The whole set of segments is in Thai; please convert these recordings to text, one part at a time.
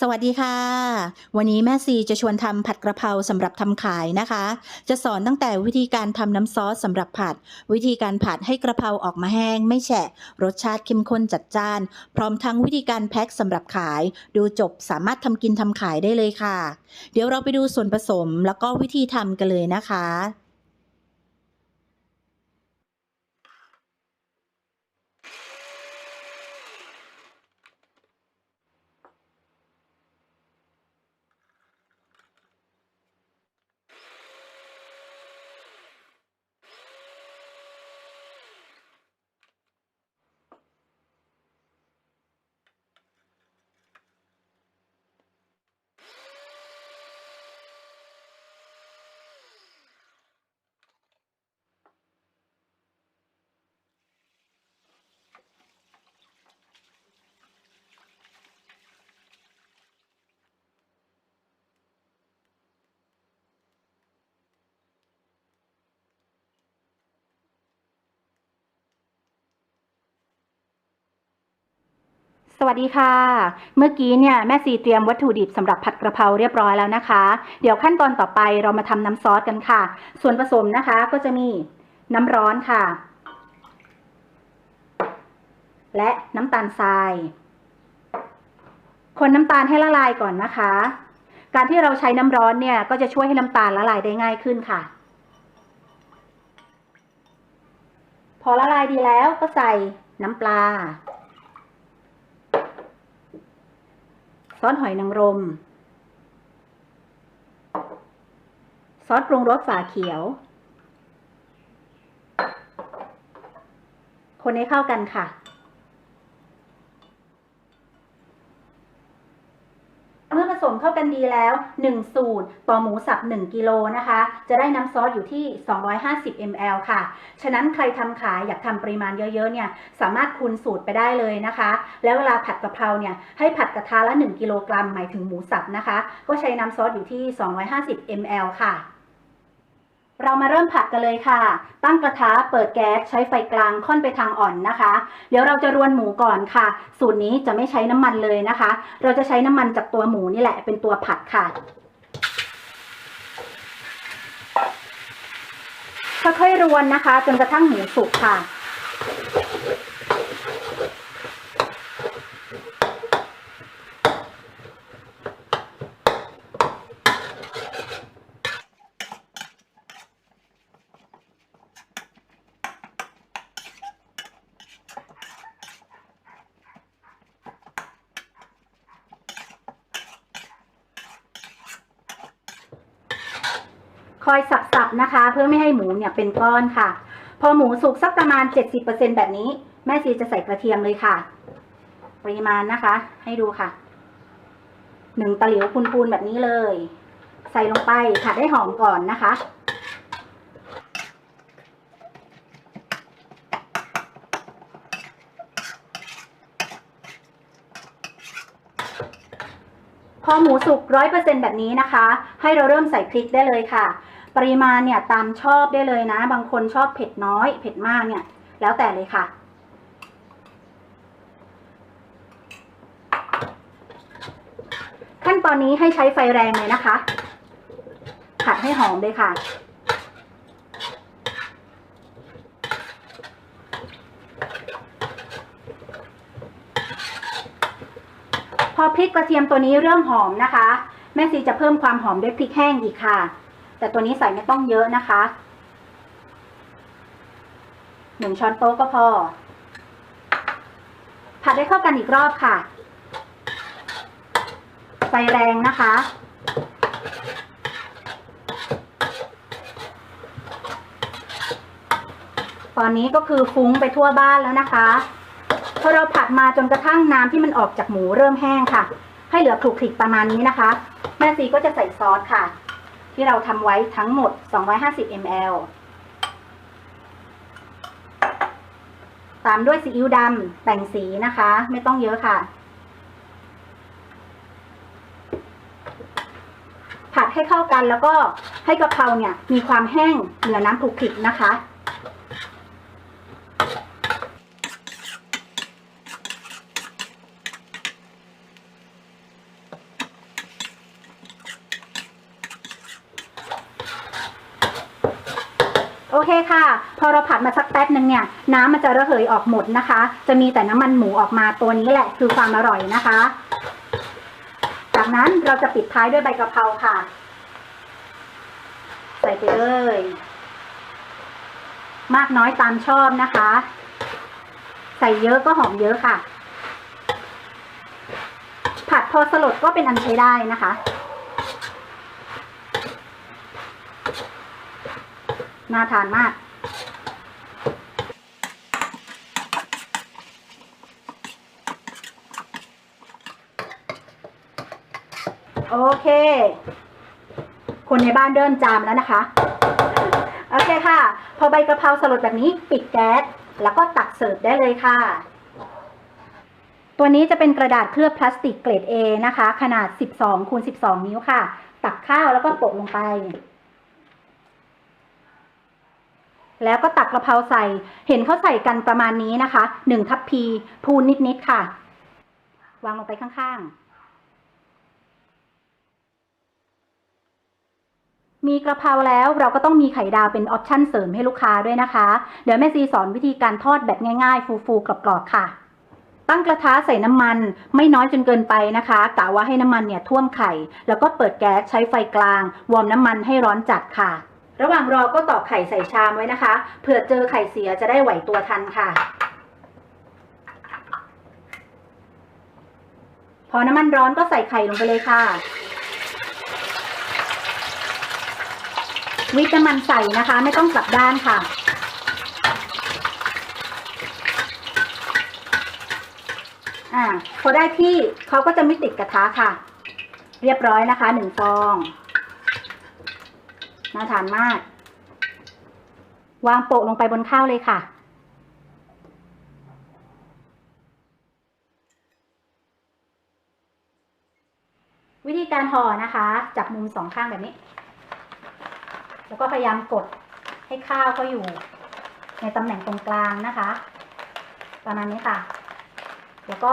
สวัสดีค่ะ วันนี้แม่ซีจะชวนทำผัดกระเพราสำหรับทำขายนะคะ จะสอนตั้งแต่วิธีการทำน้ำซอสสำหรับผัด วิธีการผัดให้กระเพราออกมาแห้ง ไม่แฉะ รสชาติเข้มข้นจัดจ้าน พร้อมทั้งวิธีการแพ็คสำหรับขาย ดูจบสามารถทำกินทำขายได้เลยค่ะ เดี๋ยวเราไปดูส่วนผสมแล้วก็วิธีทำกันเลยนะคะ สวัสดีค่ะ เมื่อกี้เนี่ยแม่ซีเตรียมวัตถุดิบสำหรับผัดกระเพราเรียบร้อยแล้วนะคะ เดี๋ยวขั้นตอนต่อไปเรามาทำน้ำซอสกันค่ะ ส่วนผสมนะคะก็จะมีน้ำร้อนค่ะ และน้ำตาลทราย คนน้ำตาลให้ละลายก่อนนะคะ การที่เราใช้น้ำร้อนเนี่ยก็จะช่วยให้น้ำตาลละลายได้ง่ายขึ้นค่ะ พอละลายดีแล้วก็ใส่น้ำปลา ซอสหอยนางรม ซอสปรุงรสฝาเขียว คนให้เข้ากันค่ะ เมเข้ากันดีแล้ว 1 สูตร ต่อหมูสับ 1 กิโลนะคะ จะได้น้ำซอสอยู่ที่ 250 ml ค่ะ ฉะนั้นใครทำขายอยากทำปริมาณเยอะๆ เนี่ยสามารถคูณสูตรไปได้เลยนะคะ แล้วเวลาผัดกะเพราเนี่ยให้ผัดกระทะละ 1 กิโลกรัมหมายถึงหมูสับนะคะ ก็ใช้น้ำซอสอยู่ที่ 250 ml ค่ะ เรามาเริ่มผัดกันเลยค่ะ ตั้งกระทะ เปิดแก๊ส ใช้ไฟกลางค่อนไปทางอ่อนนะคะ เดี๋ยวเราจะรวนหมูก่อนค่ะ สูตรนี้จะไม่ใช้น้ำมันเลยนะคะ เราจะใช้น้ำมันจากตัวหมูนี่แหละ เป็นตัวผัดค่ะ ค่อยๆรวนนะคะ จนกระทั่งหมูสุกค่ะ คอยสับๆนะคะ เพื่อไม่ให้หมูเนี่ยเป็นก้อนค่ะ พอหมูสุกสักประมาณ 70%แบบนี้ แม่ซีจะใส่กระเทียมเลยค่ะ ปริมาณนะคะ ให้ดูค่ะหนึ่งตะหลิวพูนๆแบบนี้เลย ใส่ลงไปผัดให้หอมก่อนนะคะพอหมูสุกร้อยเปอร์เซ็นแบบนี้นะคะ ให้เราเริ่มใส่พริกได้เลยค่ะ ปริมาณเนี่ยตามชอบได้เลยนะ บางคนชอบเผ็ดน้อย เผ็ดมากเนี่ย แล้วแต่เลยค่ะ ขั้นตอนนี้ให้ใช้ไฟแรงเลยนะคะ ผัดให้หอมเลยค่ะพอพริกกระเทียมตัวนี้เริ่มหอมนะคะ แม่ซีจะเพิ่มความหอมด้วยพริกแห้งอีกค่ะ แต่ตัวนี้ใส่ไม่ต้องเยอะนะคะหนึ่งช้อนโต๊ะก็พอ ผัดให้เข้ากันอีกรอบค่ะ ไฟแรงนะคะ ตอนนี้ก็คือฟุ้งไปทั่วบ้านแล้วนะคะพอเราผัดมาจนกระทั่งน้ำที่มันออกจากหมูเริ่มแห้งค่ะ ให้เหลือคลุกคลิกประมาณนี้นะคะ แม่ซีก็จะใส่ซอสค่ะ ที่เราทำไว้ทั้งหมด 250 ml ตามด้วยซีอิ๊วดำแต่งสีนะคะ ไม่ต้องเยอะค่ะ ผัดให้เข้ากันแล้วก็ให้กะเพราเนี่ยมีความแห้งเหลือน้ำคลุกคลิกนะคะ เคค่ะ พอเราผัดมาสักแป๊บนึงเนี่ยน้ำมันจะระเหยออกหมดนะคะ จะมีแต่น้ำมันหมูออกมาตัวนี้แหละคือความอร่อยนะคะ จากนั้นเราจะปิดท้ายด้วยใบกะเพราค่ะ ใส่ไปเลย มากน้อยตามชอบนะคะ ใส่เยอะก็หอมเยอะค่ะ ผัดพอสลดก็เป็นอันใช้ได้นะคะ น่าทานมาก โอเค คนในบ้านเริ่มจามแล้วนะคะ โอเคค่ะ พอใบกะเพราสลดแบบนี้ปิดแก๊ส แล้วก็ตักเสิร์ฟได้เลยค่ะตัวนี้จะเป็นกระดาษเคลือบพลาสติกเกรด A นะคะ ขนาด 12คูณ12 นิ้วค่ะ ตักข้าวแล้วก็โปะลงไป แล้วก็ตักกระเพราใส่ เห็นเขาใส่กันประมาณนี้นะคะ1ทัพพีพูนนิดๆค่ะ วางลงไปข้างๆ มีกระเพราแล้วเราก็ต้องมีไข่ดาวเป็นออปชั่นเสริมให้ลูกค้าด้วยนะคะ เดี๋ยวแม่ซีสอนวิธีการทอดแบบง่ายๆ ฟูๆกรอบๆค่ะตั้งกระทะใส่น้ำมันไม่น้อยจนเกินไปนะคะกะว่าให้น้ำมันเนี่ยท่วมไข่ แล้วก็เปิดแก๊สใช้ไฟกลาง วอร์มน้ำมันให้ร้อนจัดค่ะ ระหว่างรอก็ตอกไข่ใส่ชามไว้นะคะ เผื่อเจอไข่เสียจะได้ไหวตัวทันค่ะ พอน้ำมันร้อนก็ใส่ไข่ลงไปเลยค่ะ วิตน้ำมันใส่นะคะ ไม่ต้องกลับด้านค่ะอ่าพอได้ที่เขาก็จะไม่ติดกระทะค่ะ เรียบร้อยนะคะหนึ่งฟอง น่าทานมาก วางโปะลงไปบนข้าวเลยค่ะ วิธีการห่อนะคะ จับมุมสองข้างแบบนี้ แล้วก็พยายามกดให้ข้าวเขาอยู่ในตำแหน่งตรงกลางนะคะ ประมาณนี้ค่ะ แล้วก็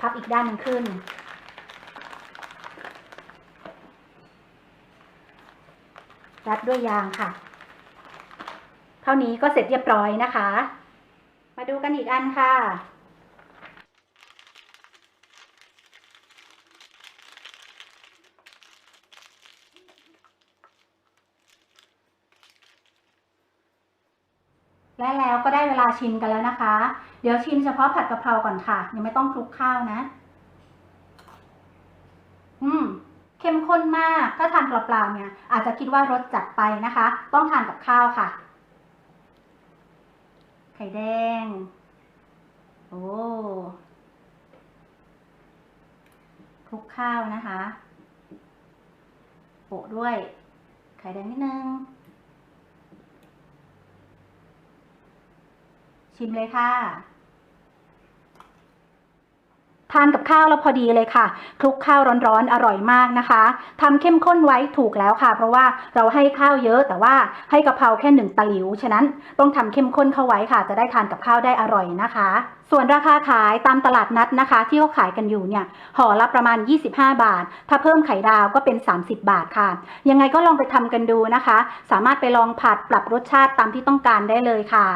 พับอีกด้านหนึ่งขึ้น รัดด้วยยางค่ะ เท่านี้ก็เสร็จเรียบร้อยนะคะ มาดูกันอีกอันค่ะและแล้วก็ได้เวลาชิมกันแล้วนะคะ เดี๋ยวชิมเฉพาะผัดกะเพราก่อนค่ะ ยังไม่ต้องคลุกข้าวนะ อืม เข้มข้นมาก ถ้าทานเปล่าๆเนี่ยอาจจะคิดว่ารสจัดไปนะคะ ต้องทานกับข้าวค่ะ ไข่แดง โอ้คลุกข้าวนะคะโปะด้วยไข่แดงนิดนึง ชิมเลยค่ะ ทานกับข้าวแล้วพอดีเลยค่ะคลุกข้าวร้อนๆอร่อยมากนะคะทำเข้มข้นไว้ถูกแล้วค่ะ เพราะว่าเราให้ข้าวเยอะแต่ว่าให้กะเพราแค่หนึ่งตะหลิว ฉะนั้นต้องทำเข้มข้นเข้าไว้ค่ะ จะได้ทานกับข้าวได้อร่อยนะคะ ส่วนราคาขายตามตลาดนัดนะคะ ที่เขาขายกันอยู่เนี่ยห่อละประมาณ 25 บาท ถ้าเพิ่มไข่ดาวก็เป็น 30 บาทค่ะ ยังไงก็ลองไปทำกันดูนะคะ สามารถไปลองผัดปรับรสชาติตามที่ต้องการได้เลยค่ะ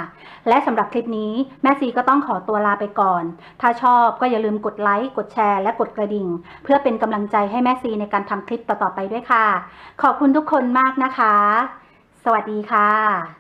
และสำหรับคลิปนี้แม่ซีก็ต้องขอตัวลาไปก่อน ถ้าชอบก็อย่าลืมกดไลค์กดแชร์และกดกระดิ่ง เพื่อเป็นกำลังใจให้แม่ซีในการทำคลิปต่อๆไปด้วยค่ะ ขอบคุณทุกคนมากนะคะ สวัสดีค่ะ